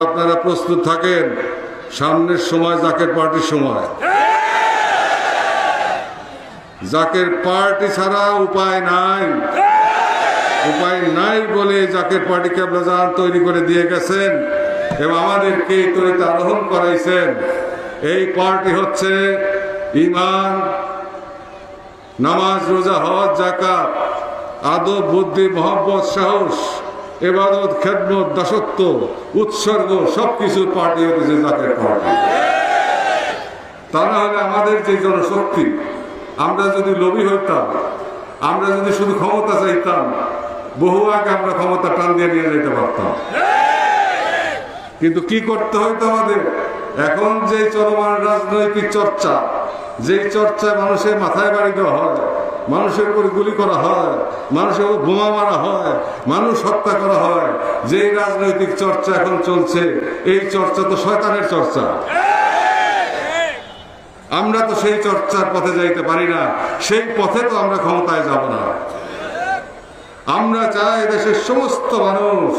আপনারা প্রস্তুত থাকেন, সামনের সময় জাকের পার্টির সময়। জাকের পার্টি ছাড়া উপায় নাই। উপায় নাই বলে জাকের পার্টিকে আপনারা তৈরি করে দিয়ে গেছেন। এবং আমাদেরকে তৈরিতে আরোহণ করাইছেন। এই পার্টি হচ্ছে ইমান, নামাজ, রোজা, হজ জাকাত আদব, বুদ্ধি, মহব্বত, সাহস। এবাদত, খেদমত, দাসত্ব, উৎসর্গ সব কিছুর পার্টি হতেছে জাকের পার্টি তা না হলে আমাদের যে জনশক্তি আমরা যদি লোভী হইতাম, আমরা যদি শুধু ক্ষমতা চাইতাম, বহু আগে আমরা ক্ষমতা টান দিয়ে নিয়ে যেতে পারতাম। কিন্তু কি করতে হইতো আমাদের? এখন যে চলমান রাজনৈতিক চর্চা, যেই চর্চায় মানুষের মাথায় বাড়ি দেওয়া হয় মানুষের উপরে গুলি করা হয়, মানুষের উপর বোমা মারা হয়, মানুষ হত্যা করা হয়। যেই রাজনৈতিক চর্চা এখন চলছে, এই চর্চা তো শয়তানের চর্চা। আমরা তো সেই চর্চার পথে যাইতে পারি না, সেই পথে তো আমরা ক্ষমতায় যাব না। আমরা চাই দেশের সমস্ত মানুষ,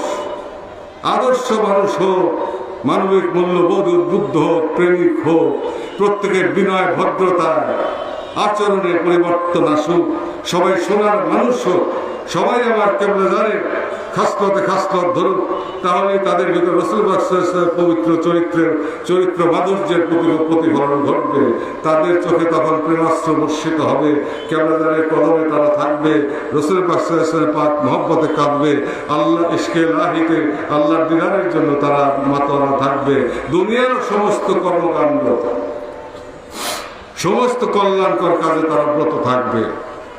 আদর্শ মানুষ হোক, মানবিক মূল্যবোধ উদ্বুদ্ধ হোক, প্রেমিক হোক, প্রত্যেকের বিনয় ভদ্রতায় আচরণে পরিবর্তন আসুক। সবাই সোনার মানুষ হোক। সবাই আমার কেবল জানে, খাসলতে খাসলত ধরুক। তাহলে তাদের ভিতরে রসুল পবিত্র চরিত্রের, চরিত্র মাধুর্যের প্রতি প্রতিফলন ঘটবে। তাদের চোখে তখন প্রেমাস্ত্র বর্ষিত হবে। কেবলাদারের কদমে তারা থাকবে। রসুল বাদশাহের পাক মহব্বতে কাঁদবে। আল্লাহ ইস্কে লাহিতে আল্লাহর দিদারের জন্য তারা মাতোয়ারা থাকবে। দুনিয়ার সমস্ত কর্মকাণ্ড সমস্ত কল্যাণকর কাজে তারা ব্রত থাকবে।